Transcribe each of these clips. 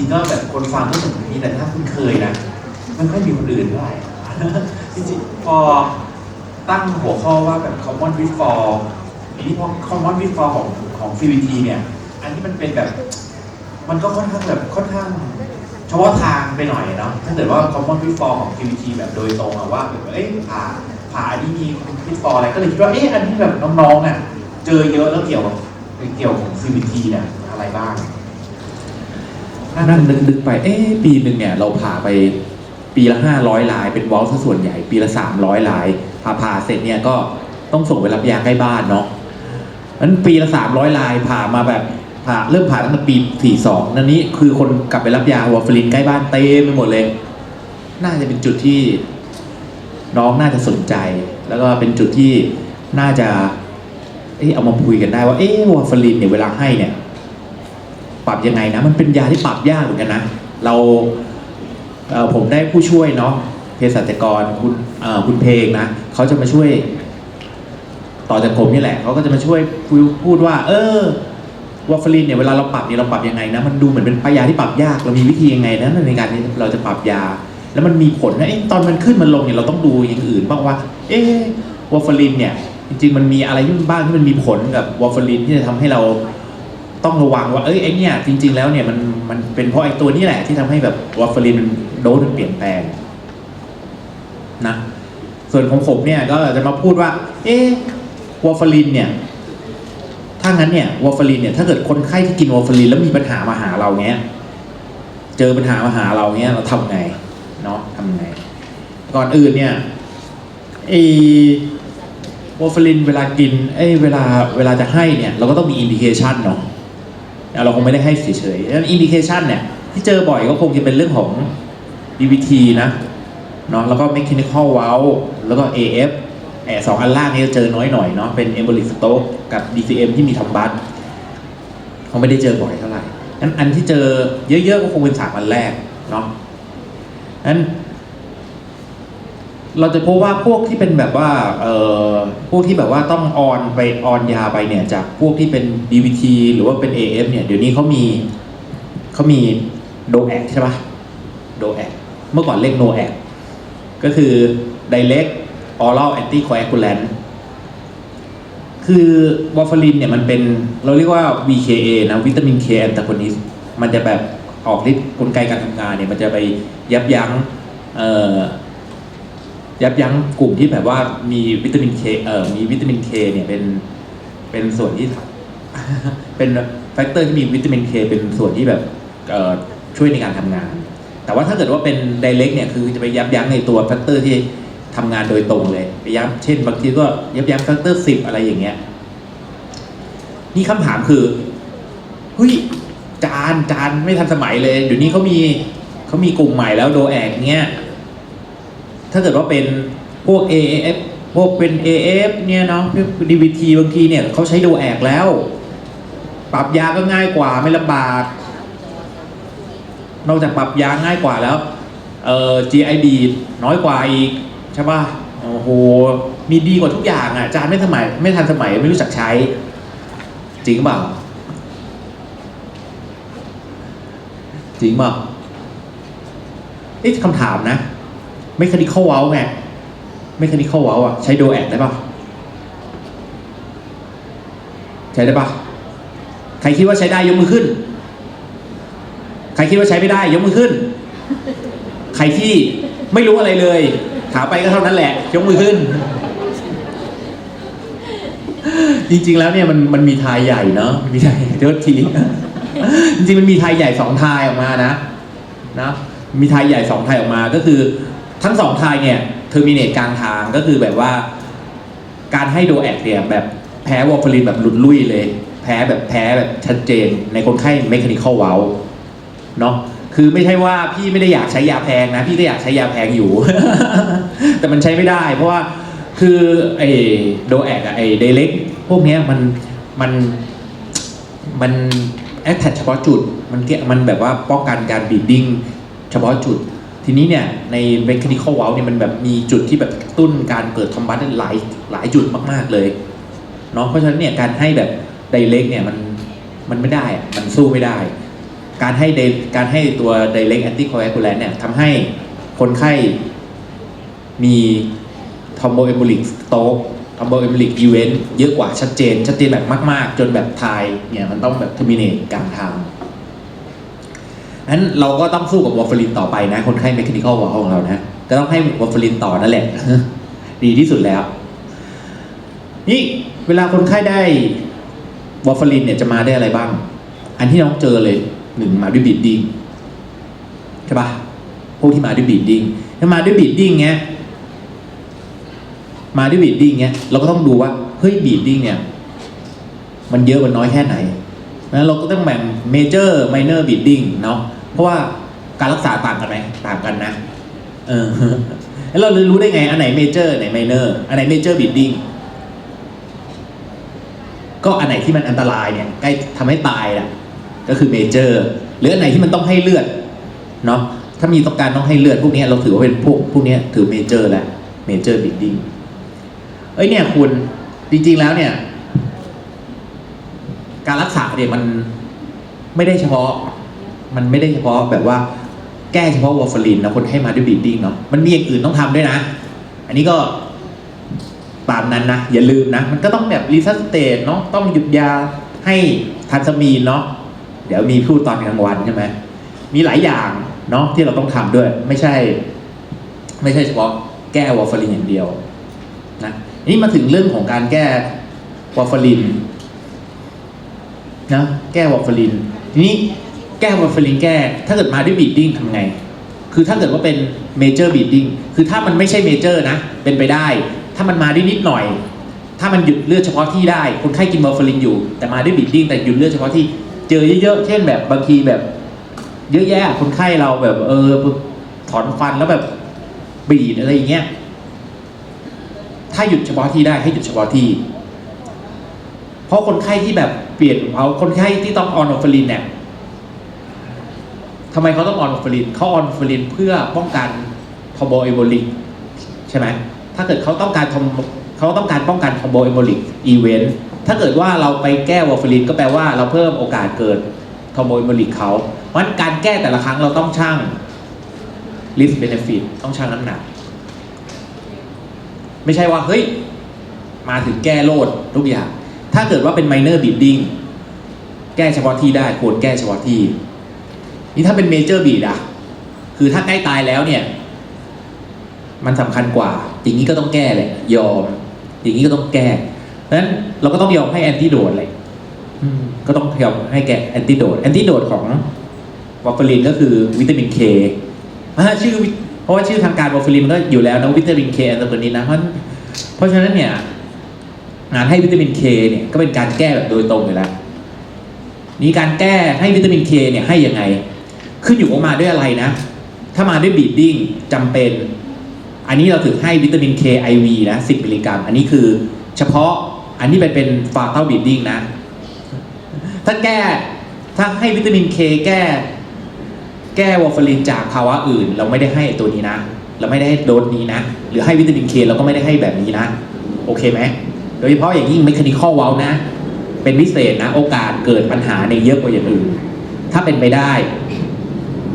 ริงๆก็แบบคนฟังก็เหมือนนี้แต่ถ้าคุณเคยนะไม่ค่อยมีคนอื่นเท่าไหร่จริงๆพอตั้งหัวข้อว่าแบบ common with for ทีนี้พอ common with for ของของ CVT เนี่ย อันนี้มันเป็นแบบ มันก็ค่อนข้างแบบค่อนข้างเฉพาะทางไปหน่อยเนาะถ้าเกิดว่า common with for ของ CVT แบบโดยตรงอะว่าแบบเอ้ยผ่าผ่าอันนี้มี with for อะไรก็เลยคิดว่าเอ๊ะอันนี้แบบน้องๆอะเจอเยอะแล้วเกี่ยวกับเกี่ยวกับ CVT เนี่ยอะไรบ้าง นั่งนึกนึกไป เอ๊ะปีหนึ่งเนี่ยเราผ่าไปปีละห้าร้อยลาย เป็นวอลซะส่วนใหญ่ ปีละสามร้อยลายผ่าผ่าเสร็จเนี่ยก็ต้องส่งไปรับยาใกล้บ้านเนาะนั้นปีละสามร้อยลายผ่ามาแบบผ่าเริ่มผ่าตั้งแต่ปีสี่สองนั่นนี้คือคนกลับไปรับยาวอร์ฟรินใกล้บ้านเต็มไปหมดเลย น่าจะเป็นจุดที่น้องน่าจะสนใจ แล้วก็เป็นจุดที่น่าจะเอเอามาคุยกันได้ว่าเอ๊วอร์ฟรินเนี่ยเวลาให้เนี่ย ปรับยังไงนะ มันเป็นยาที่ปรับยากเหมือนกันนะ เราเผมได้ผู้ช่วยเนาะเภสัชกรคุณคุณเพลงนะเขาจะมาช่วย ต่อจากผมนี่แหละเขาก็จะมาช่วยพูดว่า เออวอร์ฟรินเนี่ยเวลาเราปรับเนี่ยเราปรับยังไงนะมันดูเหมือนเป็นปยาที่ปรับยากเรามีวิธียังไงนะในการที่เราจะปรับยา แล้วมันมีผลนะเอ๊ะตอนมันขึ้นมันลงเนี่ยเราต้องดูอย่างอื่นบ้างว่า เอ๊ะวอร์ฟรินเนี่ยจริงๆมันมีอะไรที่มันบ้างที่มันมีผลกับวอร์ฟรินที่จะทำให้เรา ต้องระวังว่าเอ้ยไอ้เนี่ยจริง ๆ แล้วเนี่ยมันมันเป็นเพราะไอ้ตัวนี้แหละที่ทำให้แบบวอร์ฟารินมันโดสมันเปลี่ยนแปลงนะส่วนของผมเนี่ยก็จะมาพูดว่า เอ๊วอร์ฟารินเนี่ยถ้างั้นเนี่ยวอร์ฟารินเนี่ยถ้าเกิดคนไข้ที่กินวอร์ฟารินแล้วมีปัญหามาหาเราเนี้ยเจอปัญหามาหาเราเนี้ยเราทำไงเนาะทำไง ก่อนอื่นเนี่ยไอ้วอร์ฟารินเวลากินเอ้เวลาเวลาจะให้เนี่ย เราก็ต้องมีอินดิเคชันเนาะ เราคงไม่ได้ให้เฉยๆดังนั้นอินดิเคชันเนี่ยที่เจอบ่อยก็คงจะเป็นเรื่องของ DVT นะเนาะแล้วก็ mechanical valve แล้วก็ AF แอบสองอันล่างนี่จะเจอน้อยหน่อยเนาะเป็น embolic stroke กับ DCM ที่มีทอมบัสเขาไม่ได้เจอบ่อยเท่าไหร่นั้นอันที่เจอเยอะๆก็คงเป็นสามอันแรกเนาะนั้น เราจะพบว่าพวกที่เป็นแบบว่าเอ่อพวกที่แบบว่าต้องออนไปออนยาไปเนี่ยจากพวกที่เป็น DVT หรือว่าเป็น AF เนี่ยเดี๋ยวนี้เขามีเขามีโดแอใช่ปะโดแอเมื่อก่อนเรียกโนแอก็คือ direct oral anticoagulant คือวอร์ฟารินเนี่ยมันเป็นเราเรียกว่า VKA นะวิตามิน K antagonist มันจะแบบออกฤทธิ์กลไกการทำงานเนี่ยมันจะไปยับยั้งเออ ยับยั้งกลุ่มที่แบบว่ามีวิตามินเคเอ่อมีวิตามินเคเนี่ยเป็นเป็นส่วนที่ เป็นแฟกเตอร์ที่มีวิตามินเคเป็นส่วนที่แบบเอ่อช่วยในการทำงาน แต่ว่าถ้าเกิดว่าเป็นไดเ c กเนี่ยคือจะไปยับยั้งในตัวแฟกเตอร์ที่ทำงานโดยตรงเลยไปยับเช่น บางทีก็ยับยั้งแฟกเตอร์สิบอะไรอย่างเงี้ยนี่คำถามคือเฮ้ยจานจานไม่ทันสมัยเลยเดี๋ยวนี้เขามีเขามีกลุ่มใหม่แล้วโดแอกเงี้ย ถ้าเกิดว่าเป็นพวก AAF พวกเป็น AF เนี่ยเนาะ DVT บางทีเนี่ยเขาใช้โดแอกแล้ว ปรับยาก็ง่ายกว่าไม่ลำบาก นอกจากปรับยาง่ายกว่าแล้ว เอ่อ GID น้อยกว่าอีก ใช่ป่ะ โอ้โห มีดีกว่าทุกอย่างอะ จารย์ไม่สมัย ไม่ทันสมัยไม่รู้จักใช้ จริงเปล่า จริงเปล่าอ๊ะคำถามนะ ไม่คณิเข้าเว้าไงไม่คณิเข้าเว้าอะใช้โดแอดได้ปะใช้ได้ปะใครคิดว่าใช้ได้ยกมือขึ้น ใครคิดว่าใช้ไม่ได้ยกมือขึ้น ใครที่ไม่รู้อะไรเลยถามไปก็เท่านั้นแหละ ยกมือขึ้น จริง ๆ แล้วเนี่ยมันมันมีทายใหญ่เนาะมีทายเดี๋ยวทีจริงๆมันมีทายใหญ่สองทายออกมานะนะมีทายใหญ่สองทายออกมาก็คือ ทั้งสองทายเนี่ยเทอร์มินเนตกลางทางก็คือแบบว่า การให้โดแอคเนี่ยแบบแพ้วอร์ฟารินแบบหลุดลุ่ยเลย แพ้แบบแพ้แบบชัดเจนในคนไข้เมคานิคอลเวลเนาะคือไม่ใช่ว่าพี่ไม่ได้อยากใช้ยาแพงนะ พี่ก็อยากใช้ยาแพงอยู่ แต่มันใช้ไม่ได้ เพราะว่าคือไอ้โดแอคอะไอ้เดเล็กพวกเนี้ยมันมันมันแอคแทเฉพาะจุดมันเกะมันแบบว่าป้องกันการบีดดิ้งเฉพาะจุด ทีนี้เนี่ยใน mechanical valve เนี่ยมันแบบมีจุดที่แบบกระตุ้นการเกิดทอมบัสหลายหลายจุดมาก ๆเลยเนาะเพราะฉะนั้นเนี่ยการให้แบบไดเ c กเนี่ยมันมันไม่ได้มันสู้ไม่ได้ การให้ di- การให้ตัว direct anticoagulant เนี่ยทำให้คนไข้มี thromboembolic stroke thromboembolic event เยอะกว่าชัดเจน ชัดเจนแบบมาก ๆ จนแบบทายเนี่ยมันต้องแบบ terminate กลางทาง นั้นเราก็ต้องสู้กับวอร์ฟารินต่อไปนะ คนไข้ mechanical valve ของเรานะก็ต้องให้วอร์ฟารินต่อนั่นแหละ ดีที่สุดแล้ว นี่เวลาคนไข้ได้วอร์ฟารินเนี่ยจะมาได้อะไรบ้าง อันที่น้องเจอเลยหนึ่งมาด้วยบีดดิ้งใช่ปะพวกที่มาด้วยบีดดิ้งถ้ามาด้วยบีดดิ้งเงี้ยมาด้วยบีดดิ้งเงี้ยเราก็ต้องดูว่าเฮ้ยบีดดิ้งเนี่ย มันเยอะมันน้อยแค่ไหน นะเราก็ต้องแบ่งเมเจอร์ไมเนอร์บีดดิ้งเนาะเพราะว่าการรักษาต่างกันไหมต่างกันนะเออแล้วเราเลยรู้ได้ไง อันไหนเมเจอร์ไหนไมเนอร์อันไหนเมเจอร์บีดดิ้งก็อันไหนที่มันอันตรายเนี่ยใกล้ทำให้ตายล่ะก็คือเมเจอร์หรืออันไหนที่มันต้องให้เลือดเนาะถ้ามีต้องการต้องให้เลือดพวกนี้เราถือว่าเป็นพวกพวกนี้ถือเมเจอร์แหละเมเจอร์บิดดิ้งเอ้ยเนี่ยคุณจริงๆแล้วเนี่ย การรักษาเนี่ยมันไม่ได้เฉพาะ มันไม่ได้เฉพาะแบบว่าแก้เฉพาะวอร์ฟารินนะคนให้มาด้วยบีดดิ้งเนาะมันมีอย่างอื่นต้องทำด้วยนะ อันนี้ก็ตามนั้นนะ อย่าลืมนะ มันก็ต้องแบบรีซัสเตตเนาะต้องหยุดยาให้ทันสมีนเนาะเดี๋ยวมีพูดตอนกลางวันใช่ไหมมีหลายอย่างเนาะที่เราต้องทำด้วย ไม่ใช่ ไม่ใช่เฉพาะแก้วอร์ฟารินอย่างเดียวนะนี่มาถึงเรื่องของการแก้วอร์ฟาริน นะแก้วอร์ฟารินทีนี้แก้วอร์ฟารินแก้ ถ้าเกิดมาด้วยบีดดิ้งทำไง คือถ้าเกิดว่าเป็นเมเจอร์บีดดิ้งคือถ้ามันไม่ใช่เมเจอร์นะ เป็นไปได้ ถ้ามันมาได้นิดหน่อย ถ้ามันหยุดเลือดเฉพาะที่ได้ คนไข้กินมอร์ฟารินอยู่ แต่มาด้วยบีดดิ้งแต่หยุดเลือดเฉพาะที่เจอเยอะๆเช่นแบบบางทีแบบ เยอะแยะคนไข้เราแบบเออถอนฟันแล้วแบบบีดอะไรอย่างเงี้ยถ้าหยุดเฉพาะที่ได้ให้หยุดเฉพาะที่ เพราะคนไข้ที่แบบ เปลี่ยนเอาคนไข้ที่ต้องออนอฟฟลินเนี่ยทำไมเขาต้องออนอฟฟลินเขาออนอฟฟลินเพื่อป้องกันทอมโบเอโบลิกใช่ไหมถ้าเกิดเขาต้องการทอมเขาต้องการป้องกันทอมโบเอโบลิกอีเวนต์ถ้าเกิดว่าเราไปแก้วอฟฟลินก็แปลว่าเราเพิ่มโอกาสเกิดทอมโบเอโบลิกเขาเพราะฉะนั้นการแก้แต่ละครั้งเราต้องชั่ง risk benefit ต้องชั่งน้ำหนัก ไม่ใช่ว่าเฮ้ย มาถึงแก้โลดทุกอย่าง ถ้าเกิดว่าเป็น minor bleeding แก้เฉพาะที่ได้ควรแก้เฉพาะที่ นี่ถ้าเป็น major bleed อะคือถ้าใกล้ตายแล้วเนี่ย มันสำคัญกว่า อย่างนี้ก็ต้องแก้แหละยอม อย่างนี้ก็ต้องแก้เพราะฉะนั้นเราก็ต้องยอมให้แอนติโดดเลยก็ต้องยอมให้แกแอนติโดดแอนติโดดของวอร์ฟารินก็คือวิตามินเคชื่อเพราะว่าชื่อทางการวอร์ฟารินมันก็อยู่แล้วนะวิตามินเคแอนโทนินนะเพราะเพราะฉะนั้นเนี่ย งานให้วิตามินเคเนี่ยก็เป็นการแก้แบบโดยตรงอยู่แล้วนี่การแก้ให้วิตามินเคเนี่ยให้ยังไง ขึ้นอยู่ว่ามาด้วยอะไรนะ ถ้ามาด้วยบีดดิ้งจำเป็น อันนี้เราถึงให้วิตามินเคไอวีนะ10มิลลิกรัม อันนี้คือเฉพาะอันนี้เป็นเป็นฟาเตลบีดดิ้งนะ ถ้าแก้ถ้าให้วิตามินเคแก้ แก้วอร์ฟารินจากภาวะอื่น เราไม่ได้ให้ตัวนี้นะ เราไม่ได้ให้โดสนี้นะ หรือให้วิตามินเคเราก็ไม่ได้ให้แบบนี้นะ โอเคไหม โดยเฉพาะอย่างยิ่ง mechanical valve นะ เป็นพิเศษนะ โอกาสเกิดปัญหาในเยอะกว่าอย่างอื่น ถ้าเป็นไปได้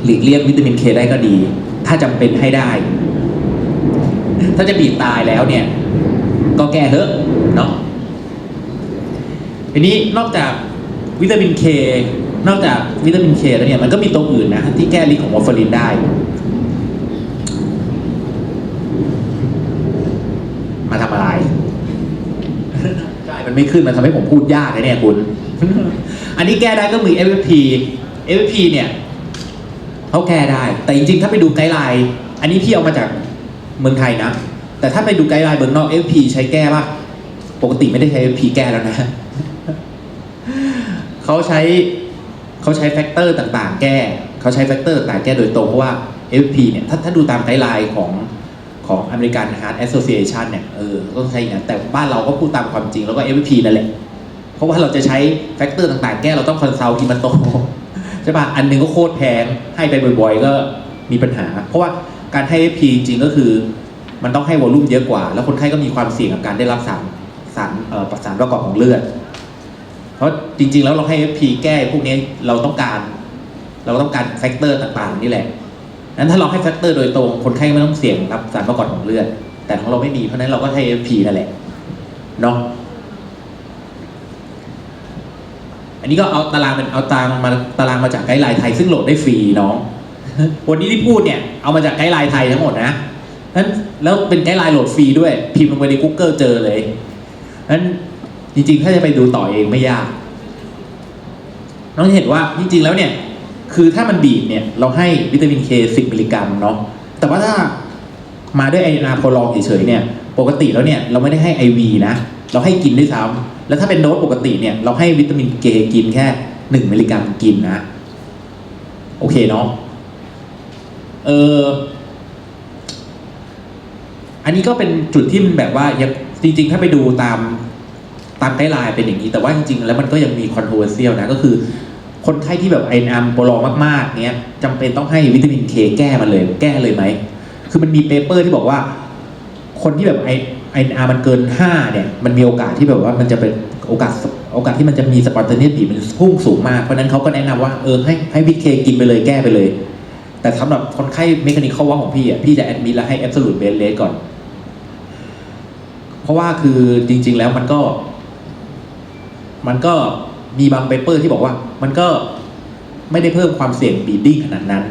หลีกเลี่ยงวิตามินเคได้ก็ดี ถ้าจำเป็นให้ได้ ถ้าจะบีบตายแล้วเนี่ย ก็แก้เถอะเนาะทีนี้นอกจากวิตามินเคนอกจากวิตามินเคแล้วเนี่ยมันก็มีตัวอื่นนะที่แก้ฤทธิ์ของวอร์ฟารินได้ มาทำอะไร ใช่ มัน ไม่ขึ้นมันทำให้ผมพูดยากนะเนี่ยคุณ อันนี้แก้ได้ก็มี FFP FFP เนี่ยเขาแก้ได้ แต่จริงๆ ถ้าไปดูไกด์ไลน์ อันนี้พี่เอามาจากเมืองไทยนะ แต่ถ้าไปดูไกด์ไลน์เมืองนอก FFP ใช้แก้ป่ะ ปกติไม่ได้ใช้ FFP แก้แล้วนะ เขาใช้เขาใช้แฟกเตอร์ต่างๆ แก้ เขาใช้แฟกเตอร์ต่างๆแก้โดยตรงเพราะว่า FFP เนี่ย ถ้าถ้าดูตามไกด์ไลน์ของ ของ American Heart Association เนี่ยเออก็ต้องใช้อย่างนั้นแต่บ้านเราก็พูดตามความจริงแล้วก็ FFP นั่นแหละ เพราะว่าเราจะใช้แฟกเตอร์ต่างๆ แก้เราต้องคอนซัลท์ทีมันโตใช่ป่ะ อันหนึงก็โคตรแพงให้ไปบ่อยๆ ก็มีปัญหา เพราะว่าการให้ FP จริงก็คือ มันต้องให้วอลลุ่มเยอะกว่า แล้วคนไข้ก็มีความเสี่ยงกับการได้รับสารสารเอ่อสารประกอบของเลือด เพราะจริง ๆ แล้วเราให้ FP แก้พวกนี้เราต้องการ เราต้องการแฟกเตอร์ต่างๆนี่แหละ นั้นถ้าเราให้แฟกเตอร์โดยตรงคนไข้ไม่ต้องเสี่ยงรับสารประกอบของเลือด แต่ของเราไม่มีเพราะนั้นเราก็ใช้ FP นั่นแหละเนาะอันนี้ก็เอาตารางเป็นเอาตารางมาตารางมาจากไกด์ไลน์ไทยซึ่งโหลดได้ฟรีน้องวันนี้ที่พูดเนี่ยเอามาจากไกด์ไลน์ไทยทั้งหมดนะนั้นแล้วเป็นไกด์ไลน์โหลดฟรีด้วย พิมพ์ลงไปใน Google เจอเลยนั้นจริงๆ ถ้าจะไปดูต่อเองไม่ยาก น้องเห็นว่าจริงๆแล้วเนี่ย คือถ้ามันบีบเนี่ยเราให้วิตามินเค10มิลลิกรัมเนาะแต่ว่าถ้ามาด้วยไอนาโพลองเฉยๆเนี่ยปกติแล้วเนี่ยเราไม่ได้ให้ IV นะ เราให้กินด้วยซ้ำแล้วถ้าเป็นโดสปกติเนี่ยเราให้วิตามินเคกินแค่ 1 มิลลิกรัมกินนะ โอเคเนาะเอออันนี้ก็เป็นจุดที่มันแบบว่ายังจริง ๆ ถ้าไปดูตามตามไกด์ไลน์เป็นอย่างนี้ แต่ว่าจริง ๆ แล้วมันก็ยังมี controversial นะก็คือ คนไข้ที่แบบไอนัมโปรมากๆเนี้ยจำเป็นต้องให้วิตามินเคแก้มันเลย แก้เลยไหม คือมันมีเปเปอร์ที่บอกว่า คนที่แบบไอไออาร์มันเกิน 5 เนี่ย มันมีโอกาสที่แบบว่ามันจะเป็นโอกาสโอกาสที่มันจะมีสปอนเทเนียสบีมันพุ่งสูงมาก เพราะนั้นเขาก็แนะนำว่าเออให้ให้วิตเคกินไปเลยแก้ไปเลย แต่สำหรับคนไข้เมคานิคอลว่าของพี่อะพี่จะแอดมิดแล้วให้แอบสูตรเบนเลสก่อน เพราะว่าคือจริง ๆ แล้วมันก็ มันก็ มีบางเปเปอร์ที่บอกว่า มันก็ไม่ได้เพิ่มความเสี่ยงบีดดิ้งขนาดนั้น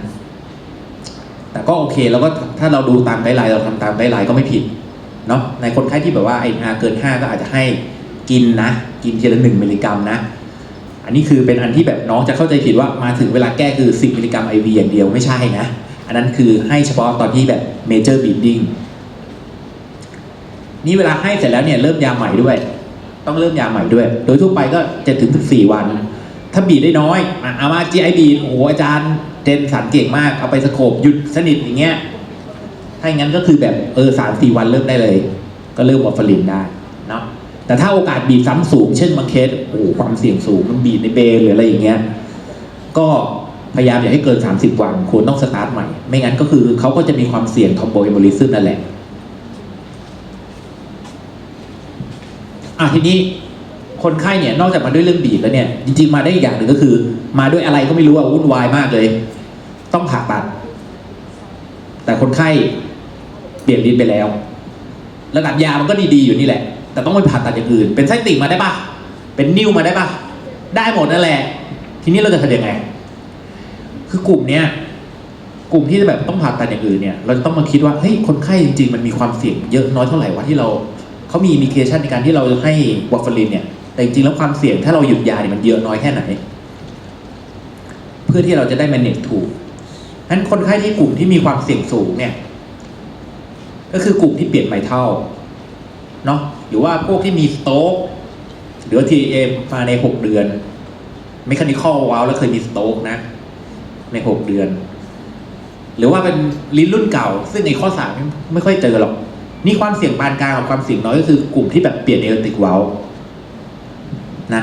แต่ก็โอเคแล้วก็ถ้าเราดูตามไกด์ไลน์เราทำตามไกด์ไลน์ก็ไม่ผิดเนาะในคนไข้ที่แบบว่าไออาเกิน 5 ก็อาจจะให้กินนะ กินทีละหนึ่งมิลลิกรัมนะ อันนี้คือเป็นอันที่แบบน้องจะเข้าใจผิดว่ามาถึงเวลาแก้คือ 10มิลลิกรัมไอวีอย่างเดียวไม่ใช่นะ อันนั้นคือให้เฉพาะตอนที่แบบเมเจอร์บีดดิ้งนี่เวลาให้เสร็จแล้วเนี่ยเริ่มยาใหม่ด้วย ต้องเริ่มยาใหม่ด้วย โดยทั่วไปก็7ถึง14วัน ถ้าบีดได้น้อยอะเอามา GI บีดโอ้โหอาจารย์เจนสันเก่งมาก เอาไปสโคบหยุดสนิทอย่างเงี้ย ถ้าอย่างนั้นก็คือแบบเออสามสี่วันเริ่มได้เลย ก็เริ่มวอร์ฟารินได้เนาะแต่ถ้าโอกาสบีบซ้ำสูง เช่นบางเคสโอ้โหความเสี่ยงสูงมันบีบในเบนหรืออะไรอย่างเงี้ยก็พยายามอย่าให้เกิน 30 วันควรต้องสตาร์ทใหม่ ไม่งั้นก็คือเขาก็จะมีความเสี่ยงทอมโบเอมบลิซึมนั่นแหละ อะ ทีนี้คนไข้เนี่ยนอกจากมาด้วยเรื่องบีบแล้วเนี่ยจริง ๆ มาได้อีกอย่างหนึ่งก็คือ มาด้วยอะไรก็ไม่รู้อะวุ่นวายมากเลย ต้องผ่าตัด แต่คนไข้เปลี่ยนลิ้นไปแล้ว ระดับยามันก็ดีๆอยู่นี่แหละ แต่ต้องไปผ่าตัดอย่างอื่น เป็นไส้ติ่งมาได้ปะเป็นนิ้วมาได้ปะได้หมดนั่นแหละ ทีนี้เราจะทำยังไง คือกลุ่มเนี้ยกลุ่มที่จะแบบต้องผ่าตัดอย่างอื่นเนี่ย เราจะต้องมาคิดว่าเฮ้ยคนไข้จริง ๆ มันมีความเสี่ยงเยอะน้อยเท่าไหร่วะที่เรา เขามีอินดิเคชันในการที่เราจะให้วอร์ฟารินเนี่ยแต่จริงๆแล้วความเสี่ยงถ้าเราหยุดยาเนี่ยมันเยอะน้อยแค่ไหน เพื่อที่เราจะได้ manage ถูกนั้นคนไข้ที่กลุ่มที่มีความเสี่ยงสูงเนี่ย ก็คือกลุ่มที่เปลี่ยนไมเท่าเนาะหรือว่าพวกที่มีสโต๊กหรือทีเอ็มมาในหกเดือนเมคานิคอลว้าวแล้วเคยมีสโต๊กนะ ในหกเดือน หรือว่าเป็นลิ้นรุ่นเก่า ซึ่งในข้อสามไม่ไม่ค่อยเจอหรอก นี่ความเสี่ยงปานกลางกับความเสี่ยงน้อยก็คือกลุ่มที่แบบเปลี่ยนเอลติกเวาลนะ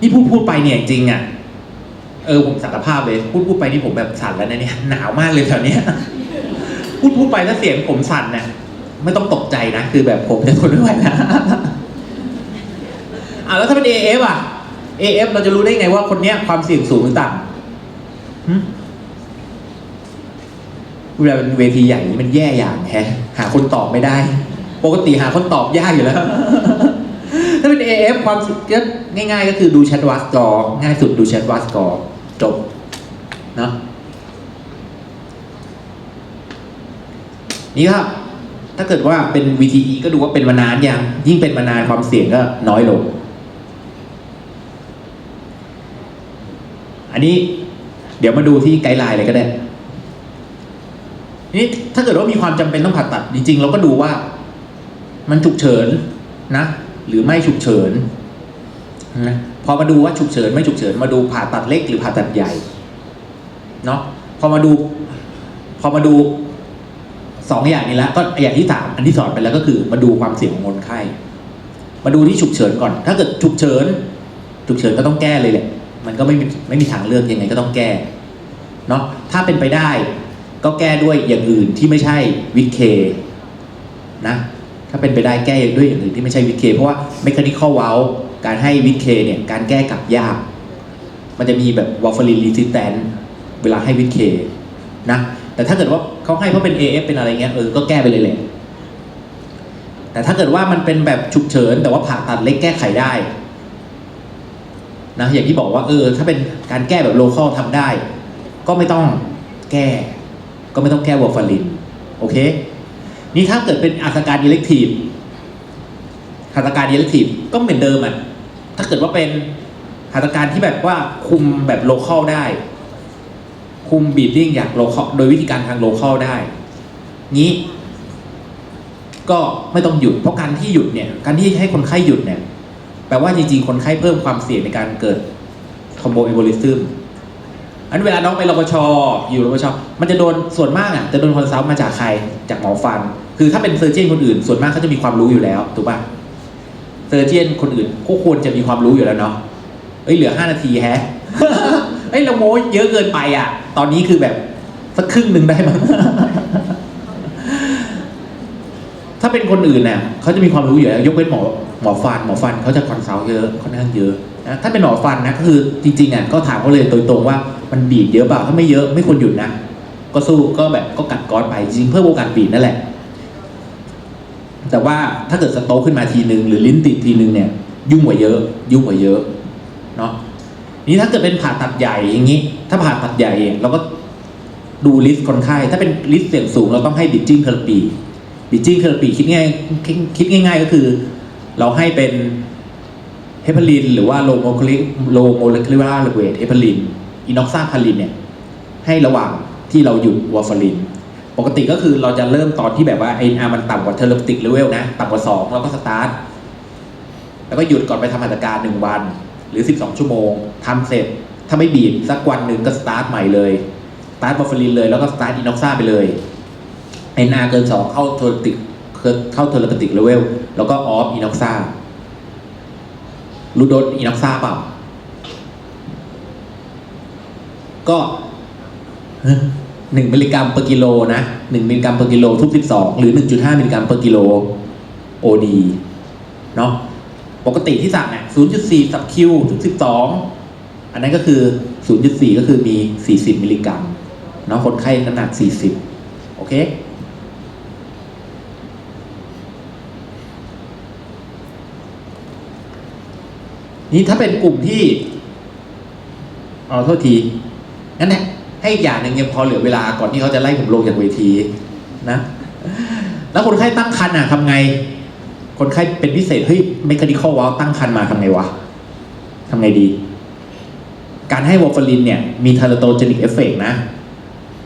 นี่พูดพูดไปเนี่ยจริงอะเออผมสารภาพเลยพูดพูดไปนี่ผมแบบสั่นแล้วนะเนี่ยหนาวมากเลยแถวเนี้ยพูดพูดไปถ้าเสียงผมสั่นเนี่ยไม่ต้องตกใจนะ คือแบบผมจะทนไม่ไหวนะอ่าแล้วถ้าเป็น AF อะ AF เราจะรู้ได้ไงว่าคนเนี้ยความเสี่ยงสูงหรือต่ำ เวลาเป็นเวทีใหญ่นี่มันแย่อย่างแฮะหาคนตอบไม่ได้ ปกติหาคนตอบยากอยู่แล้ว ถ้าเป็น AF ความก็ง่าย ๆ ก็คือดูแชทวัสกอร์ง่ายสุดดูแชทวัสกอร์จบเนาะนี่ครับถ้าเกิดว่าเป็น VTE ก็ดูว่าเป็นมานานยังยิ่งเป็นมานานความเสี่ยงก็น้อยลง อันนี้เดี๋ยวมาดูที่ไกด์ไลน์เลยก็ได้ นี่ถ้าเกิดว่ามีความจำเป็นต้องผ่าตัดจริงๆเราก็ดูว่า มันฉุกเฉินนะ หรือไม่ฉุกเฉินนะพอมาดูว่าฉุกเฉินไม่ฉุกเฉินมาดูผ่าตัดเล็กหรือผ่าตัดใหญ่เนาะพอมาดู พอมาดูสองอย่างนี้แล้วก็อย่างที่สามอันที่สอนไปแล้วก็คือ มาดูความเสี่ยงของคนไข้ มาดูที่ฉุกเฉินก่อน ถ้าเกิดฉุกเฉินฉุกเฉินก็ต้องแก้เลยแหละมันก็ไม่มีไม่มีทางเลือกยังไงก็ต้องแก้เนาะถ้าเป็นไปได้ ก็แก้ด้วยอย่างอื่นที่ไม่ใช่วิดเคนะ ถ้าเป็นไปได้แก้ด้วยอย่างอื่นที่ไม่ใช่วิดเคเพราะว่าเมคานิคอลเวลการให้วิดเคเนี่ยการแก้กลับยาก มันจะมีแบบวอลฟารินรีสิสแตนเวลาให้วิตเคนะ แต่ถ้าเกิดว่าเขาให้เพราะเป็น AF เป็นอะไรเงี้ยเออก็แก้ไปเลยแหละแต่ถ้าเกิดว่ามันเป็นแบบฉุกเฉิน แต่ว่าผ่าตัดเล็กแก้ไขได้นะอย่างที่บอกว่าเออถ้าเป็นการแก้แบบโลคอลทำได้ ก็ไม่ต้องแก้ ก็ไม่ต้องแก้วอร์ฟารินโอเค นี่ถ้าเกิดเป็นอาการอิเล็กทีฟหัตถการอิเล็กทีฟก็เหมือนเดิมอะถ้าเกิดว่าเป็นหัตถการที่แบบว่าคุมแบบโลเคอลได้ คุมบีดดิ้งอย่างโลเคอลโดยวิธีการทางโลเคอลได้ นี้ ก็ไม่ต้องหยุด เพราะการที่หยุดเนี่ย การที่ให้คนไข้หยุดเนี่ย แปลว่าจริงๆ คนไข้เพิ่มความเสี่ยงในการเกิดทอมโบเอโบลิซึม อันเวลาน้องไปรปชอยู่รปชมันจะโดนส่วนมากอะจะโดนคอนซัลท์มาจากใครจากหมอฟัน คือถ้าเป็นเซอร์เจียนคนอื่น ส่วนมากเขาจะมีความรู้อยู่แล้วถูกป่ะเซอร์เจียนคนอื่นก็ควรจะมีความรู้อยู่แล้วเนาะเอ้ยเหลือห้านาทีแฮะเอ้ยเราโม้เยอะเกินไปอะ ตอนนี้คือแบบสักครึ่งหนึ่งได้มั้งถ้าเป็นคนอื่นเนี่ยเขาจะมีความรู้อยู่แล้ว ยกเว้นหมอหมอฟันหมอฟันเขาจะคอนซัลท์เยอะค่อนข้างเยอะ นะถ้าเป็นหมอฟันนะก็คือจริงๆอะก็ถามเขาเลยตรงๆว่ามันบีบเยอะเปล่าถ้าไม่เยอะไม่ควรหยุดนะก็สู้ก็แบบก็กัดก้อนไปจริงเพื่อโอกาสบีบนั่นแหละ แต่ว่าถ้าเกิดสโตรกขึ้นมาทีนึงหรือลิ้นติดทีนึงเนี่ย ยุ่งกว่าเยอะ ยุ่งกว่าเยอะเนาะนี่ถ้าเกิดเป็นผ่าตัดใหญ่อย่างนี้ ถ้าผ่าตัดใหญ่เราก็ดูลิสต์คนไข้ถ้าเป็นลิสต์เสี่ยงสูงเราต้องให้บิจิ้งเทอราปีบิจิ้งเทอราปีคิดง่ายคิดง่ายๆก็คือ เราให้เป็น เฮปาริน หรือว่าโลโมเลกุโลโมเลกุลาร์เวทเฮปารินอินอกซาพารินเนี่ยให้ระหว่างที่เราหยุดวอร์ฟาริน ปกติก็คือเราจะเริ่มตอนที่แบบว่าไออาร์มันต่ำกว่าเทอร์โปติกเลเวลนะ ต่ำกว่า2เราก็สตาร์ท แล้วก็หยุดก่อนไปทำหัตถการ1วัน หรือ 12 ชั่วโมงทำเสร็จ ถ้าไม่บีบสักวันหนึ่งก็สตาร์ทใหม่เลยสตาร์ทวอร์ฟารินเลยแล้วก็สตาร์ทอินอกซาไปเลยเอ็นอาเกินสองเข้าเทอร์ลติกเข้าเทอร์ปติกเลเวลแล้วก็ออฟอินอกซา รูโดนอินอกซ่าเปล่า ก็หนึ่งมิลลิกรัมเปอร์กิโลนะหนึ่งมิลลิกรัมเปอร์กิโลทุกสิบสองหรือหนึ่งจุดห้ามิลลิกรัมเปอร์กิโลโอดีเนาะปกติที่สั่งเนี่ยศูนย์จุดสี่สับคิวทุกสิบสองอันนั้นก็คือศูนย์จุดสี่ก็คือมีสี่สิบมิลลิกรัมเนาะคนไข้น้ำหนักสี่สิบโอเค นี่ถ้าเป็นกลุ่มที่เอาโทษทีนั่นแหละให้อีกอย่างหนึ่งยังพอเหลือเวลาก่อนที่เขาจะไล่ผมลงจากเวทีนะ แล้วคนไข้ตั้งครรภ์อะทำไง คนไข้เป็นพิเศษเฮ้ยเมคานิคอลวาลตั้งครรภ์มาทำไงวะทำไงดี การให้วอร์ฟารินเนี่ย มีทาร์โตเจนิกเอฟเฟกนะ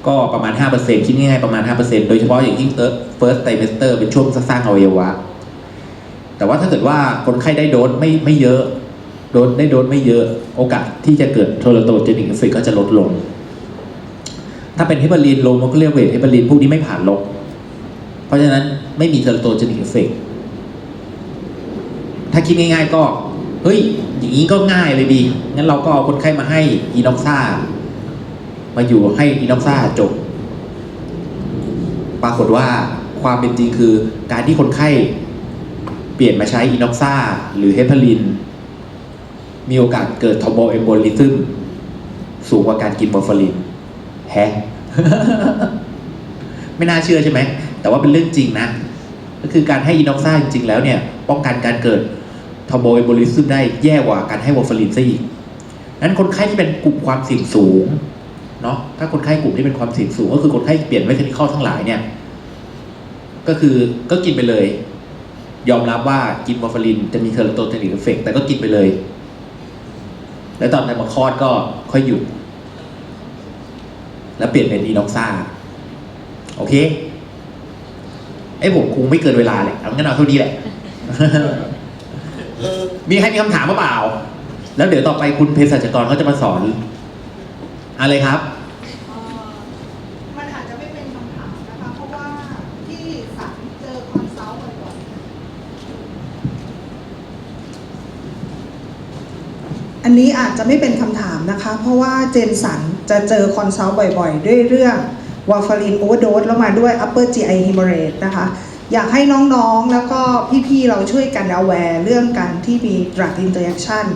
ก็ประมาณ 5%คิดง่ายๆประมาณ 5%โดยเฉพาะอย่างยิ่งเฟิร์สไตรเมสเตอร์เป็นช่วงสร้างอวัยวะ แต่ว่าถ้าเกิดว่าคนไข้ได้โดสไม่ไม่เยอะ โดสได้โดสไม่เยอะโอกาสที่จะเกิดโทรโตเจนิกเอฟเฟกก็จะลดลง ถ้าเป็นเฮปารีนโลโมเลเวทเฮปารีนพวกนี้ไม่ผ่านลบเพราะฉะนั้นไม่มีโทรโตเจนิกเอฟเฟกถ้าคิดง่าย ๆ ก็ เฮ้ย อย่างนี้ก็ง่ายเลยดี งั้นเราก็เอาคนไข้มาให้อีน็อกซ่า มาอยู่ให้อีน็อกซ่าจบ ปรากฏว่าความเป็นจริงคือ การที่คนไข้เปลี่ยนมาใช้อีน็อกซ่า หรือเฮปาริน มีโอกาสเกิดทอมโบเอมโบลิซึมสูงกว่าการกินมอร์ฟารินแฮะ ไม่น่าเชื่อใช่ไหม แต่ว่าเป็นเรื่องจริงนะ ก็คือการให้อีน็อกซ่าจริงๆแล้วเนี่ย ป้องกันการเกิดทอมโบเอมโบลิซึมได้แย่กว่าการให้วอร์ฟารินซะอีกนั้นคนไข้ที่เป็นกลุ่มความเสี่ยงสูงเนาะถ้าคนไข้กลุ่มที่เป็นความเสี่ยงสูง ก็คือคนไข้เปลี่ยนเมคานิคอลทั้งหลายเนี่ย ก็คือก็กินไปเลย ยอมรับว่ากินวอร์ฟารินจะมีเทอร์โตเจนิกเอฟเฟกแต่ก็กินไปเลย แล้วตอนในมาคลอดก็ค่อยหยุด แล้วเปลี่ยนเป็นอีน็อกซ่า โอเค ไอ้ผมคงไม่เกินเวลาเลยเอางั้นเอาเท่านี้แหละ มีใครมีคำถามหรือเปล่า แล้วเดี๋ยวต่อไปคุณเภสัชกรเขาจะมาสอน อะไรครับ เอ่อมันอาจจะไม่เป็นคำถามนะคะ เพราะว่าที่สันเจอคอนซัลท์บ่อยๆ อันนี้อาจจะไม่เป็นคำถามนะคะ เพราะว่าเจนสันจะเจอคอนซัลท์บ่อยๆ ด้วยเรื่องวาฟารินโอเวอร์โดสแล้วมาด้วย upper GI hemorrhage นะคะ อยากให้น้องๆแล้วก็พี่ๆ เราช่วยกัน aware เรื่องการที่มี drug interaction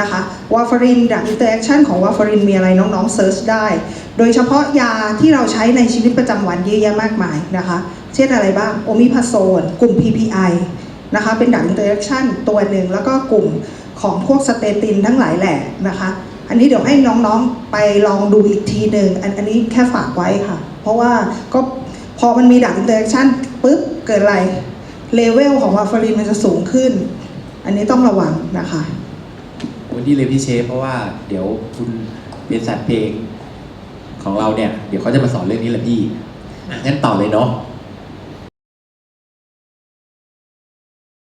นะคะวาฟารินดักอินเตอร์แอคชั่นของวาฟารินมีอะไรน้องๆเซิร์ชได้ โดยเฉพาะยาที่เราใช้ในชีวิตประจำวันเยอะแยะมากมายนะคะ เช่นอะไรบ้างโอมิพาโซน กลุ่ม PPI นะคะเป็นดักอินเตอร์แอคชั่นตัวหนึ่งแล้วก็กลุ่ม ของพวกสเตตินทั้งหลายแหละนะคะ อันนี้เดี๋ยวให้น้องๆไปลองดูอีกทีหนึ่งอันอันนี้แค่ฝากไว้ค่ะ เพราะว่าก็พอมันมีดักอินเตอร์แอคชั่นปุ๊บเกิดอะไรเลเวลของวาฟารินมันจะสูงขึ้น อันนี้ต้องระวังนะคะวันนี้เลยพี่เชฟเพราะว่าเดี๋ยวคุณเป็นสัตว์เพลงของเราเนี่ย เดี๋ยวเขาจะมาสอนเรื่องนี้แหละพี่งั้นต่อเลยเนาะ